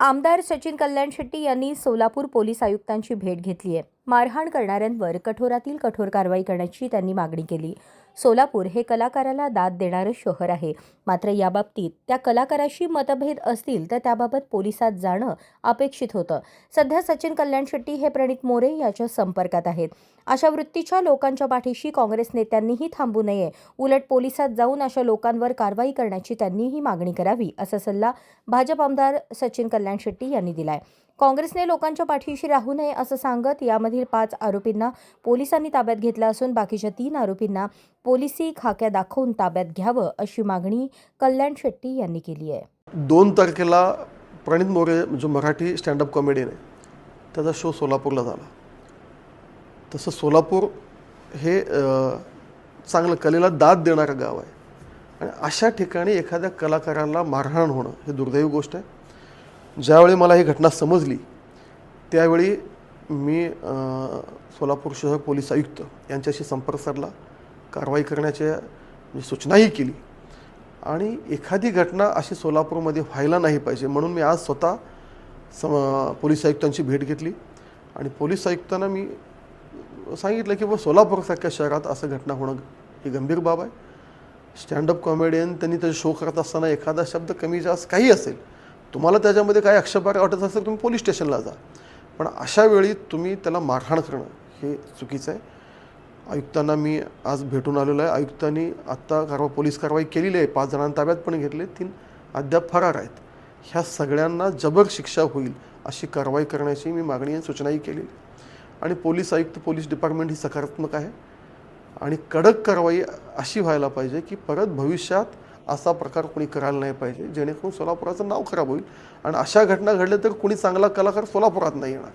आमदार सचिन कल्याण शेट्टी यांनी सोलापूर पोलीस आयुक्तांची भेट घेतली आहे. मारहाण करणाऱ्यांवर कठोरातील कठोर कारवाई करण्याची त्यांनी मागणी केली. सोलापूर हे कलाकाराला दाद देणारं शहर आहे. मात्र याबाबतीत त्या कलाकाराशी मतभेद असतील तर त्याबाबत पोलिसात जाणं अपेक्षित होतं. सध्या सचिन कल्याण शेट्टी हे प्रणित मोरे याच्या संपर्कात आहेत. अशा वृत्तीच्या लोकांच्या पाठीशी काँग्रेस नेत्यांनीही थांबू नये. उलट पोलिसात जाऊन अशा लोकांवर कारवाई करण्याची त्यांनीही मागणी करावी असा सल्ला भाजप आमदार सचिन कल्याण शेट्टी यांनी दिलाय. काँग्रेसने लोकांच्या पाठीशी राहू नये असं सांगत यामधील पाच आरोपींना पोलिसांनी ताब्यात घेतलं असून बाकीच्या तीन आरोपींना पोलिसी खाक्या दाखवून ताब्यात घ्यावं अशी मागणी कल्याण शेट्टी यांनी केली आहे. दोन तारखेला प्रणित मोरे जो मराठी स्टँडअप कॉमेडियन आहे त्याचा शो सोलापूरला झाला. तसं सोलापूर हे चांगलं कलेला दाद देणारं गाव आहे. आणि अशा ठिकाणी एखाद्या कलाकाराला मारहाण होणं हे दुर्दैवी गोष्ट आहे. ज्यावेळी मला ही घटना समजली त्यावेळी मी सोलापूर शहर पोलीस आयुक्त यांच्याशी संपर्क साधला कारवाई करण्याच्या मी सूचनाही केली. आणि एखादी घटना अशी सोलापूरमध्ये व्हायला नाही पाहिजे म्हणून मी आज स्वतः सम पोलीस आयुक्तांची भेट घेतली. आणि पोलीस आयुक्तांना मी सांगितलं की बा सोलापूरसारख्या शहरात असं घटना होणं ही गंभीर बाब आहे. स्टँडअप कॉमेडियन त्यांनी त्याचे शो करत असताना एखादा शब्द कमी जास्त काही असेल तुम्हाला त्याच्यामध्ये काही आक्षेपार्ह वाटत असेल तुम्ही पोलीस स्टेशनला जा. पण अशा वेळी तुम्ही त्याला मारहाण करणं हे चुकीचं आहे. आयुक्तांना मी आज भेटून आलेलो आहे. आयुक्तांनी आत्ता कारवा पोलीस कारवाई केलेली आहे. पाच जणांना ताब्यात पण घेतले. तीन अद्याप फरार आहेत. ह्या सगळ्यांना जबर शिक्षा होईल अशी कारवाई करण्याची मी मागणी आणि सूचनाही केली आणि पोलीस आयुक्त पोलीस डिपार्टमेंट ही सकारात्मक आहे. आणि कडक कारवाई अशी व्हायला पाहिजे की परत भविष्यात असा प्रकार कोणी करायला नाही पाहिजे. जेणेकरून सोलापुराचं नाव खराब होईल. आणि अशा घटना घडल्या तर कोणी चांगला कलाकार सोलापुरात नाही येणार.